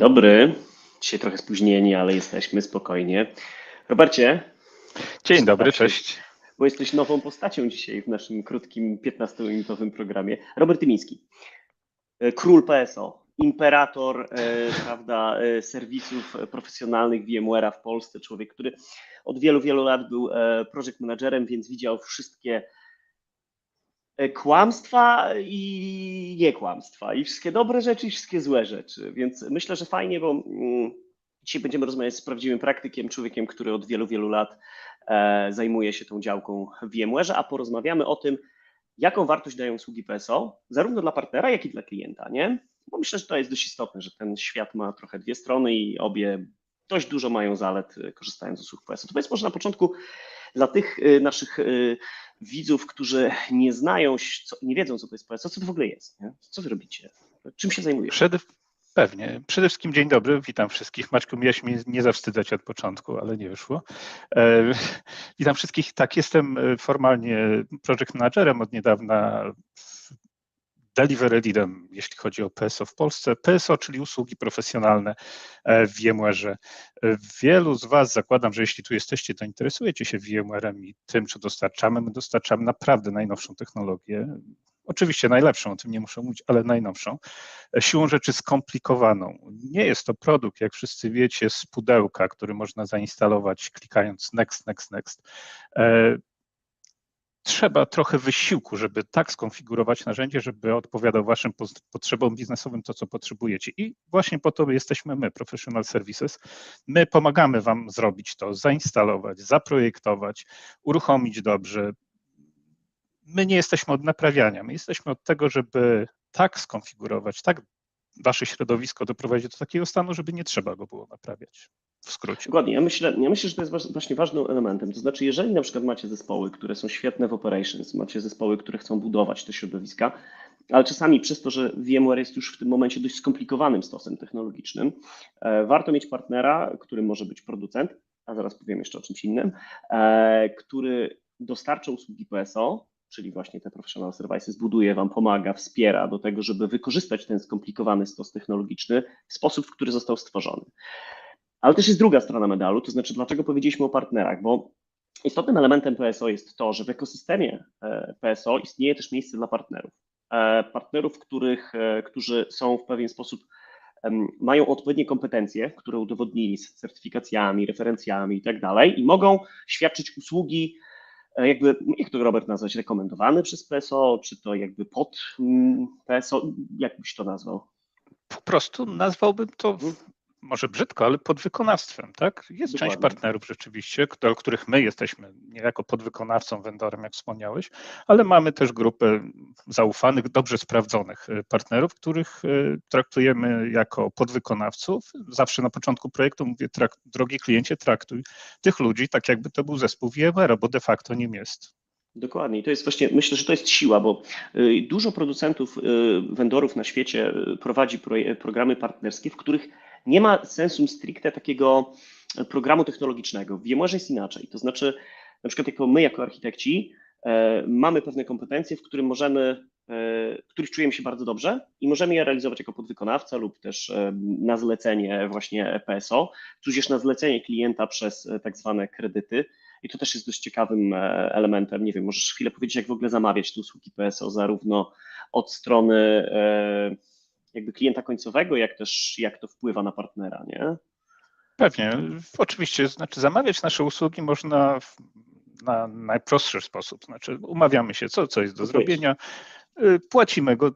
dobry. Dzisiaj trochę spóźnieni, ale jesteśmy spokojnie. Robercie. Dzień dobry, cześć. Bo jesteś nową postacią dzisiaj w naszym krótkim 15-minutowym programie. Robert Tymiński, e, król PSO, imperator e, prawda, e, serwisów profesjonalnych VMware'a w Polsce, człowiek, który od wielu, wielu lat był project managerem, więc widział wszystkie kłamstwa i nie kłamstwa, i wszystkie dobre rzeczy, i wszystkie złe rzeczy. Więc myślę, że fajnie, bo mm, dzisiaj będziemy rozmawiać z prawdziwym praktykiem, człowiekiem, który od wielu, wielu lat e, zajmuje się tą działką w VMware, a porozmawiamy o tym, jaką wartość dają usługi PSO, zarówno dla partnera, jak i dla klienta, nie? Bo myślę, że to jest dość istotne, że ten świat ma trochę dwie strony i obie dość dużo mają zalet e, korzystając z usług PSO. To powiedz może na początku dla tych e, naszych widzów, którzy nie znają, nie wiedzą, co to jest PSO, co to w ogóle jest, nie? co wy robicie, czym się zajmujecie? Przede, pewnie. Przede wszystkim dzień dobry, witam wszystkich. Maćku, miałeś mnie nie zawstydzać od początku, ale nie wyszło. E, witam wszystkich. Tak, jestem e, formalnie project managerem od niedawna delivery leadem, jeśli chodzi o PSO w Polsce. PSO, czyli usługi profesjonalne e, w VMware. E, wielu z Was, zakładam, że jeśli tu jesteście, to interesujecie się VMware'em i tym, co dostarczamy. My dostarczamy naprawdę najnowszą technologię. Oczywiście najlepszą, o tym nie muszę mówić, ale najnowszą. E, siłą rzeczy skomplikowaną. Nie jest to produkt, jak wszyscy wiecie, z pudełka, który można zainstalować klikając next, next, next trzeba trochę wysiłku, żeby tak skonfigurować narzędzie, żeby odpowiadał waszym potrzebom biznesowym to, co potrzebujecie. I właśnie po to jesteśmy my, Professional Services. My pomagamy wam zrobić to, zainstalować, zaprojektować, uruchomić dobrze. My nie jesteśmy od naprawiania, my jesteśmy od tego, żeby tak skonfigurować, tak wasze środowisko doprowadzić do takiego stanu, żeby nie trzeba go było naprawiać w skrócie. Dokładnie. Ja myślę, ja myślę, że to jest właśnie ważnym elementem. To znaczy, jeżeli na przykład macie zespoły, które są świetne w operations, macie zespoły, które chcą budować te środowiska, ale czasami przez to, że VMware jest już w tym momencie dość skomplikowanym stosem technologicznym, e, warto mieć partnera, który może być producent, a zaraz powiem jeszcze o czymś innym, e, który dostarcza usługi PSO, czyli właśnie te Professional Services, buduje Wam, pomaga, wspiera do tego, żeby wykorzystać ten skomplikowany stos technologiczny w sposób, w który został stworzony. Ale też jest druga strona medalu, to znaczy dlaczego powiedzieliśmy o partnerach, bo istotnym elementem PSO jest to, że w ekosystemie e, PSO istnieje też miejsce dla partnerów. E, partnerów, których, e, którzy są w pewien sposób, mają odpowiednie kompetencje, które udowodnili z certyfikacjami, referencjami i tak dalej i mogą świadczyć usługi jakby, jak to Robert nazwać, rekomendowany przez PSO, czy to jakby pod mm, PSO, jak byś to nazwał? Po prostu nazwałbym to może brzydko, ale podwykonawstwem, tak? Jest Dokładnie. część partnerów rzeczywiście, do których my jesteśmy niejako podwykonawcą, vendorem, jak wspomniałeś, ale mamy też grupę zaufanych, dobrze sprawdzonych y, partnerów, których y, traktujemy jako podwykonawców. Zawsze na początku projektu mówię, trak, drogi kliencie, traktuj tych ludzi tak, jakby to był zespół VMware, bo de facto nim jest. Dokładnie. I to jest właśnie, myślę, że to jest siła, bo y, dużo producentów, vendorów na świecie prowadzi programy partnerskie, w których nie ma sensu stricte takiego programu technologicznego. W VMware jest inaczej. To znaczy, na przykład jako my, jako architekci, e, mamy pewne kompetencje, w których możemy, e, których czujemy się bardzo dobrze i możemy je realizować jako podwykonawca lub też e, na zlecenie właśnie PSO, tudzież na zlecenie klienta przez tak zwane kredyty. I to też jest dość ciekawym elementem. Nie wiem, możesz chwilę powiedzieć, jak w ogóle zamawiać te usługi PSO, zarówno od strony jakby klienta końcowego, jak też jak to wpływa na partnera, nie? Pewnie, oczywiście, znaczy zamawiać nasze usługi można w, na najprostszy sposób, znaczy umawiamy się, co, co jest do zrobienia, płacimy go,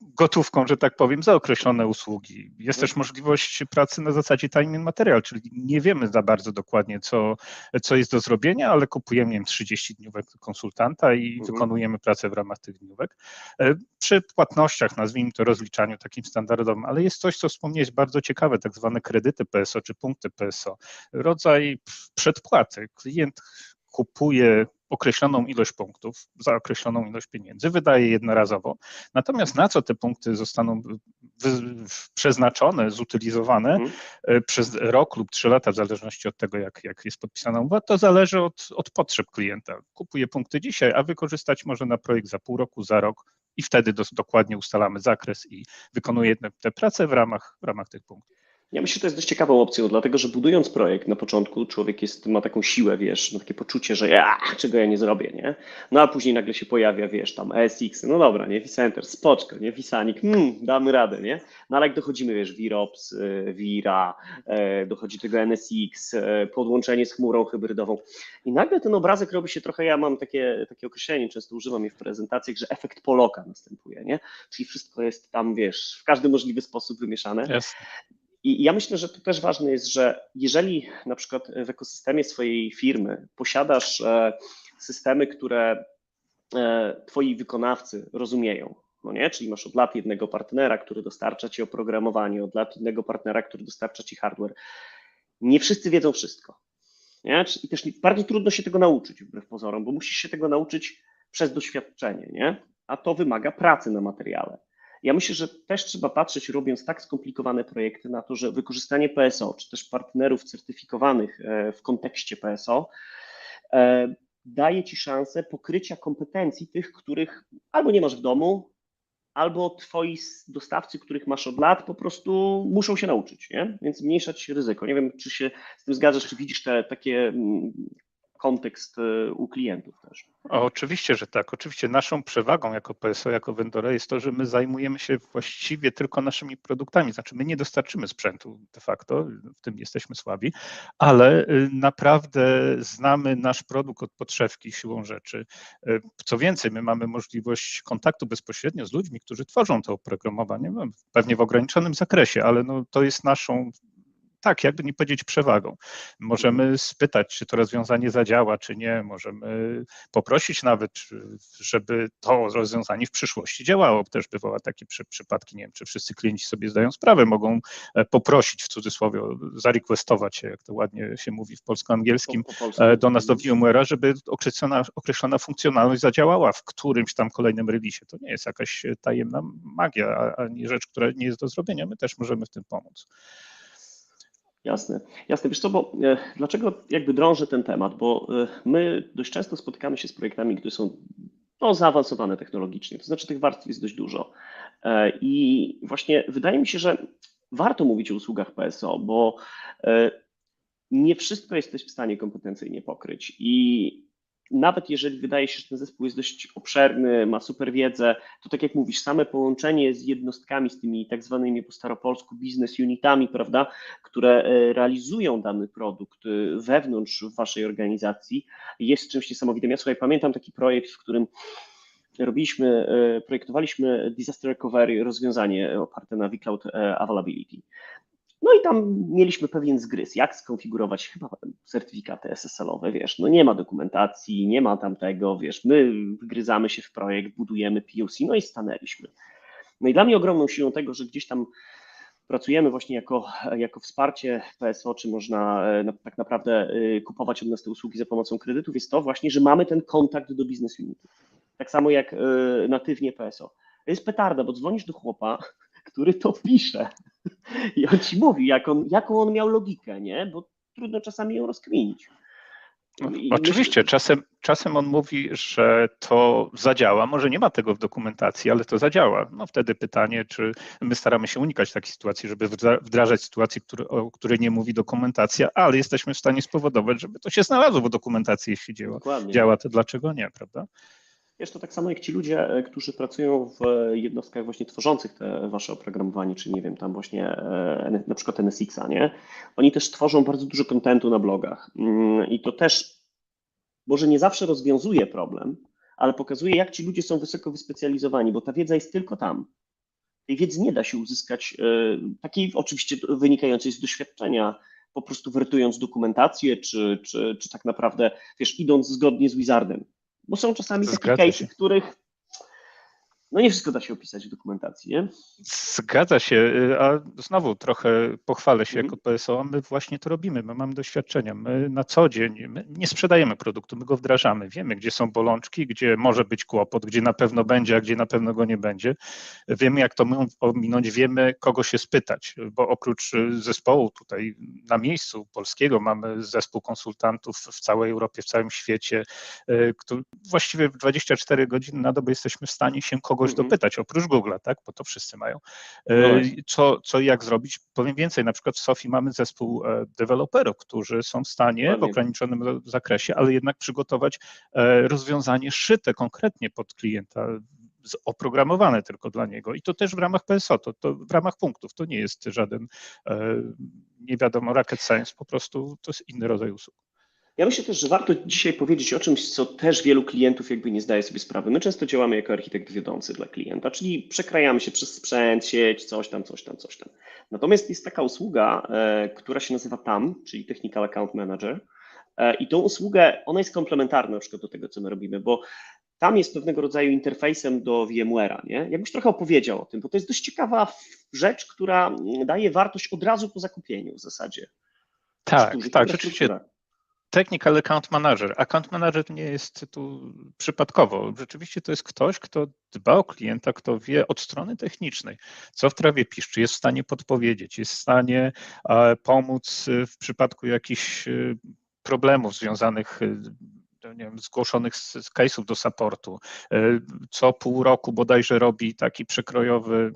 gotówką, że tak powiem, za określone usługi. Jest też możliwość pracy na zasadzie time and material, czyli nie wiemy za bardzo dokładnie, co, co jest do zrobienia, ale kupujemy wiem, 30 dniówek konsultanta i mhm. wykonujemy pracę w ramach tych dniówek. E, przy płatnościach, nazwijmy to rozliczaniu takim standardowym, ale jest coś, co wspomnieć bardzo ciekawe, tak zwane kredyty PSO czy punkty PSO. Rodzaj przedpłaty. Klient kupuje określoną ilość punktów za określoną ilość pieniędzy, wydaje jednorazowo. Natomiast na co te punkty zostaną przeznaczone, zutylizowane mhm. E, przez rok lub trzy lata, w zależności od tego, jak, jak jest podpisana umowa, to zależy od, od potrzeb klienta. Kupuje punkty dzisiaj, a wykorzystać może na projekt za pół roku, za rok, i wtedy dos, dokładnie ustalamy zakres i wykonujemy te prace w ramach, w ramach tych punktów. Ja myślę, że to jest dość ciekawą opcją, dlatego że budując projekt na początku, człowiek jest, ma taką siłę, wiesz, takie poczucie, że ja, czego ja nie zrobię, nie? No a później nagle się pojawia, wiesz, tam ESX, no dobra, nie? vCenter, spoczko, nie? vSanic, hmm, damy radę, nie? No ale jak dochodzimy, wiesz, VROPS, y, Vira, e, dochodzi tego NSX, e, podłączenie z chmurą hybrydową i nagle ten obrazek robi się trochę, ja mam takie, takie określenie, często używam je w prezentacjach, że efekt Poloka następuje, nie? Czyli wszystko jest tam, wiesz, w każdy możliwy sposób wymieszane. I ja myślę, że to też ważne jest, że jeżeli na przykład w ekosystemie swojej firmy posiadasz e, systemy, które e, twoi wykonawcy rozumieją, no nie? Czyli masz od lat jednego partnera, który dostarcza ci oprogramowanie, od lat innego partnera, który dostarcza ci hardware. Nie wszyscy wiedzą wszystko. Nie? I też bardzo trudno się tego nauczyć, wbrew pozorom, bo musisz się tego nauczyć przez doświadczenie, nie? a to wymaga pracy na materiale. Ja myślę, że też trzeba patrzeć, robiąc tak skomplikowane projekty, na to, że wykorzystanie PSO, czy też partnerów certyfikowanych e, w kontekście PSO, e, daje ci szansę pokrycia kompetencji tych, których albo nie masz w domu, albo twoi dostawcy, których masz od lat, po prostu muszą się nauczyć, nie? więc zmniejszać ryzyko. Nie wiem, czy się z tym zgadzasz, czy widzisz te takie mm, kontekst e, u klientów też. Oczywiście, że tak. Oczywiście naszą przewagą jako PSO, jako vendora jest to, że my zajmujemy się właściwie tylko naszymi produktami. Znaczy, my nie dostarczymy sprzętu de facto, w tym jesteśmy słabi, ale y, naprawdę znamy nasz produkt od podszewki siłą rzeczy. Y, co więcej, my mamy możliwość kontaktu bezpośrednio z ludźmi, którzy tworzą to oprogramowanie, no, pewnie w ograniczonym zakresie, ale no, to jest naszą tak, jakby nie powiedzieć przewagą. Możemy spytać, czy to rozwiązanie zadziała, czy nie. Możemy poprosić nawet, żeby to rozwiązanie w przyszłości działało. Też bywały takie przy, przypadki, nie wiem, czy wszyscy klienci sobie zdają sprawę, mogą e, poprosić w cudzysłowie, zarequestować się, jak to ładnie się mówi w polsko-angielskim, po, po e, do nas do VMware'a, żeby określona, określona funkcjonalność zadziałała w którymś tam kolejnym release. To nie jest jakaś tajemna magia, ani rzecz, która nie jest do zrobienia. My też możemy w tym pomóc. Jasne, jasne. Wiesz co, bo e, dlaczego jakby drążę ten temat? Bo e, my dość często spotykamy się z projektami, które są no, zaawansowane technologicznie, to znaczy tych warstw jest dość dużo. E, I właśnie wydaje mi się, że warto mówić o usługach PSO, bo e, nie wszystko jesteś w stanie kompetencyjnie pokryć. I nawet jeżeli wydaje się, że ten zespół jest dość obszerny, ma super wiedzę, to tak jak mówisz, same połączenie z jednostkami, z tymi tak zwanymi po staropolsku business unitami, prawda, które e, realizują dany produkt e, wewnątrz waszej organizacji, jest czymś niesamowitym. Ja słuchaj, pamiętam taki projekt, w którym robiliśmy, e, projektowaliśmy disaster recovery rozwiązanie oparte na vCloud Availability. No i tam mieliśmy pewien zgryz, jak skonfigurować chyba certyfikaty SSL-owe, wiesz, no nie ma dokumentacji, nie ma tam tego, wiesz, my wgryzamy się w projekt, budujemy POC, no i stanęliśmy. No i dla mnie ogromną siłą tego, że gdzieś tam pracujemy właśnie jako, jako wsparcie PSO, czy można e, tak naprawdę e, kupować od nas te usługi za pomocą kredytów, jest to właśnie, że mamy ten kontakt do business unitu. Tak samo jak e, natywnie PSO. To jest petarda, bo dzwonisz do chłopa, który to pisze. I on ci mówi, jak on, jaką on miał logikę, nie? Bo trudno czasami ją rozkminić. No, oczywiście, myślę... czasem, czasem on mówi, że to zadziała. Może nie ma tego w dokumentacji, ale to zadziała. No wtedy pytanie, czy my staramy się unikać takiej sytuacji, żeby wdrażać sytuację, który, o której nie mówi dokumentacja, ale jesteśmy w stanie spowodować, żeby to się znalazło w dokumentacji, jeśli działa. Działa to dlaczego nie, prawda? Wiesz, to tak samo jak ci ludzie, e, którzy pracują w e, jednostkach właśnie tworzących te wasze oprogramowanie, czy nie wiem, tam właśnie e, na przykład NSX-a, nie? Oni też tworzą bardzo dużo kontentu na blogach mm, i to też może nie zawsze rozwiązuje problem, ale pokazuje, jak ci ludzie są wysoko wyspecjalizowani, bo ta wiedza jest tylko tam. Tej wiedzy nie da się uzyskać, takiej oczywiście wynikającej z doświadczenia, po prostu wertując dokumentację, czy, czy, czy tak naprawdę, wiesz, idąc zgodnie z Wizardem. Bo są czasami takie case'y, których no nie wszystko da się opisać w dokumentacji, nie? Zgadza się, y, a znowu trochę pochwalę się mm. jako PSO, a my właśnie to robimy, my mamy doświadczenia, my na co dzień my nie sprzedajemy produktu, my go wdrażamy, wiemy gdzie są bolączki, gdzie może być kłopot, gdzie na pewno będzie, a gdzie na pewno go nie będzie, wiemy jak to ominąć, wiemy kogo się spytać, bo oprócz zespołu tutaj na miejscu polskiego mamy zespół konsultantów w całej Europie, w całym świecie, y, który właściwie w 24 godziny na dobę jesteśmy w stanie się kogo kogoś Mhm. dopytać, oprócz Google'a, tak? Bo to wszyscy mają. No E. Co, co i jak zrobić? Powiem więcej, na przykład w Sofii mamy zespół e, deweloperów, którzy są w stanie w ograniczonym zakresie, ale jednak przygotować e, rozwiązanie szyte konkretnie pod klienta, oprogramowane tylko dla niego i to też w ramach PSO, to, to w ramach punktów, to nie jest żaden, e, nie wiadomo, rocket science, po prostu to jest inny rodzaj usług. Ja myślę też, że warto dzisiaj powiedzieć o czymś, co też wielu klientów jakby nie zdaje sobie sprawy. My często działamy jako architekt wiodący dla klienta, czyli przekrajamy się przez sprzęt, sieć, coś tam, coś tam, coś tam. Natomiast jest taka usługa, e, która się nazywa TAM, czyli Technical Account Manager. E, I tą usługę, ona jest komplementarna na przykład do tego, co my robimy, bo tam jest pewnego rodzaju interfejsem do VMware'a, nie? Jakbyś trochę opowiedział o tym, bo to jest dość ciekawa rzecz, która daje wartość od razu po zakupieniu w zasadzie. Tak, tak, rzeczywiście Technical Account Manager. Account Manager nie jest tu przypadkowo. Rzeczywiście to jest ktoś, kto dba o klienta, kto wie od strony technicznej, co w trawie piszczy, jest w stanie podpowiedzieć, jest w stanie e, pomóc e, w przypadku jakichś e, problemów związanych no nie wiem, zgłoszonych z, z case'ów do supportu. Co pół roku bodajże robi taki przekrojowy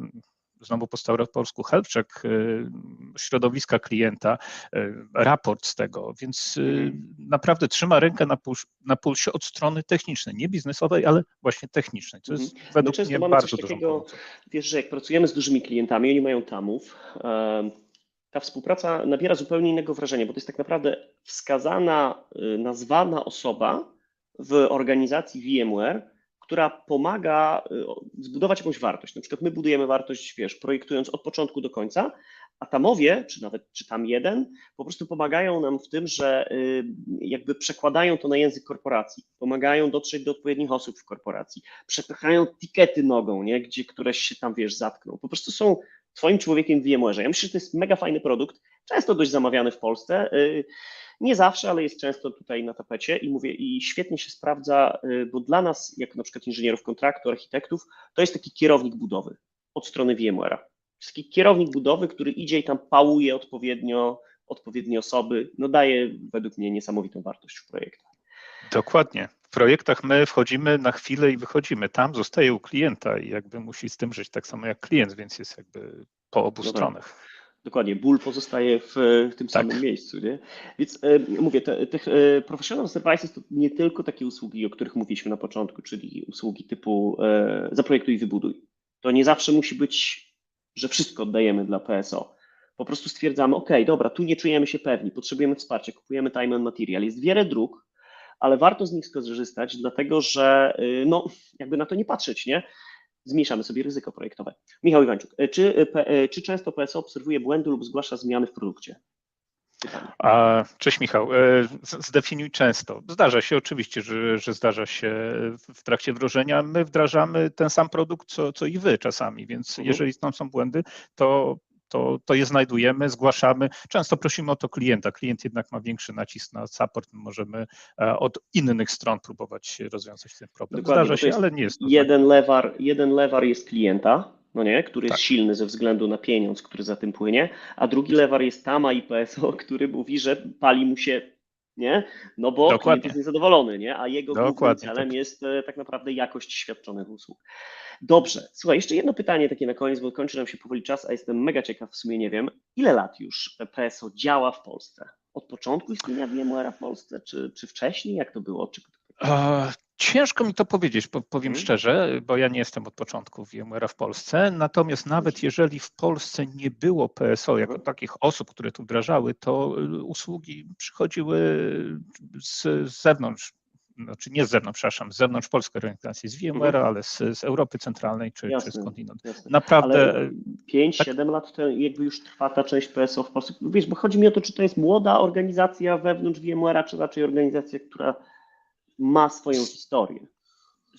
znowu po staropolsku help check y, środowiska klienta, y, raport z tego, więc y, Mhm. naprawdę trzyma rękę na, puls, na pulsie od strony technicznej, nie biznesowej, ale właśnie technicznej, co jest według często mnie mamy bardzo dużą takiego- pomocą. Wiesz, że jak pracujemy z dużymi klientami, oni mają tamów, ta współpraca nabiera zupełnie innego wrażenia, bo to jest tak naprawdę wskazana, nazwana osoba w organizacji VMware, która pomaga y, zbudować jakąś wartość. Na przykład my budujemy wartość, wiesz, projektując od początku do końca, a tamowie, czy nawet czy tam jeden, po prostu pomagają nam w tym, że y, jakby przekładają to na język korporacji, pomagają dotrzeć do odpowiednich osób w korporacji, przepychają tikety nogą, nie? gdzie któreś się tam, wiesz, zatkną. Po prostu są twoim człowiekiem w VMware. Ja myślę, że to jest mega fajny produkt, często dość zamawiany w Polsce. Nie zawsze, ale jest często tutaj na tapecie i mówię, i świetnie się sprawdza, y, bo dla nas, jako na przykład inżynierów kontraktu, architektów, to jest taki kierownik budowy od strony VMware'a. Taki kierownik budowy, który idzie i tam pałuje odpowiednio odpowiednie osoby, no daje według mnie niesamowitą wartość w projektach. Dokładnie. W projektach my wchodzimy na chwilę i wychodzimy. Tam zostaje u klienta i jakby musi z tym żyć tak samo jak klient, więc jest jakby po obu Dobra. stronach. Dokładnie, ból pozostaje w, w tym Tak. samym miejscu, nie? Więc e, mówię, te, tych e, professional services to nie tylko takie usługi, o których mówiliśmy na początku, czyli usługi typu e, zaprojektuj i wybuduj. To nie zawsze musi być, że wszystko oddajemy dla PSO. Po prostu stwierdzamy, ok, dobra, tu nie czujemy się pewni, potrzebujemy wsparcia, kupujemy time and material. Jest wiele dróg, ale warto z nich skorzystać, dlatego że y, no, jakby na to nie patrzeć, nie? Zmniejszamy sobie ryzyko projektowe. Michał Iwańczuk, e, czy, e, e, czy często PSO obserwuje błędy lub zgłasza zmiany w produkcie? A, cześć Michał, zdefiniuj często. Zdarza się oczywiście, że, że zdarza się w- w trakcie wdrożenia. My wdrażamy ten sam produkt, co, co i wy czasami, więc Mhm. jeżeli tam są błędy, to, to, to je znajdujemy, zgłaszamy. Często prosimy o to klienta. Klient jednak ma większy nacisk na support. My możemy e, od innych stron próbować rozwiązać ten problem. Dokładnie, Zdarza się, ale nie jest to Jeden lewar, jeden lewar jest klienta, no nie, który Tak. jest silny ze względu na pieniądz, który za tym płynie, a drugi lewar jest Tama i PSO, który mówi, że pali mu się, nie? No bo klient Dokładnie. jest niezadowolony, nie? A jego głównym celem tak. jest e, tak naprawdę jakość świadczonych usług. Dobrze, słuchaj, jeszcze jedno pytanie takie na koniec, bo kończy nam się powoli czas, a jestem mega ciekaw, w sumie nie wiem, ile lat już PSO działa w Polsce? Od początku istnienia VMware'a w Polsce, czy, czy wcześniej? Jak to było? Czy... Ciężko mi to powiedzieć, po- powiem Mhm. szczerze, bo ja nie jestem od początku VMware'a w Polsce. Natomiast nawet jeżeli w Polsce nie było PSO jako Mhm. takich osób, które tu wdrażały, to y, usługi przychodziły z, z zewnątrz, znaczy nie z zewnątrz, przepraszam, z zewnątrz polskiej organizacji, z VMware'a, Mhm. ale z, z Europy Centralnej czy, czy Jasne. skądinąd. Jasne. Naprawdę Ale 5-7 tak. lat to jakby już trwa ta część PSO w Polsce. Wiesz, bo chodzi mi o to, czy to jest młoda organizacja wewnątrz VMware'a, czy raczej organizacja, która ma swoją historię.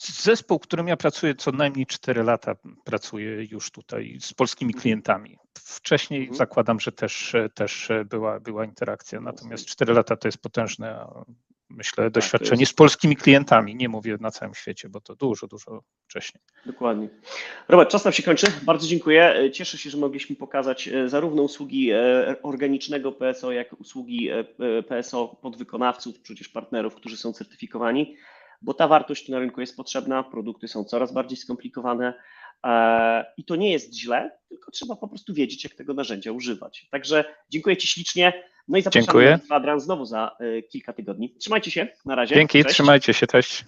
Zespół, którym ja pracuję, co najmniej 4 lata pracuje już tutaj z polskimi klientami. Wcześniej Mhm. zakładam, że też, też była, była interakcja, natomiast 4 lata to jest potężne, myślę, doświadczenie Tak, jest- z polskimi klientami. Nie mówię na całym świecie, bo to dużo, dużo wcześniej. Dokładnie. Robert, czas nam się kończy. Bardzo dziękuję. Cieszę się, że mogliśmy pokazać e, zarówno usługi e, organicznego PSO, jak i usługi e, PSO podwykonawców, przecież partnerów, którzy są certyfikowani. bo ta wartość na rynku jest potrzebna, produkty są coraz bardziej skomplikowane i to nie jest źle, tylko trzeba po prostu wiedzieć, jak tego narzędzia używać. Także dziękuję Ci ślicznie. No i zapraszam Dziękuję. na Adrian znowu za e, kilka tygodni. Trzymajcie się, na razie. Dzięki, Cześć. trzymajcie się, cześć.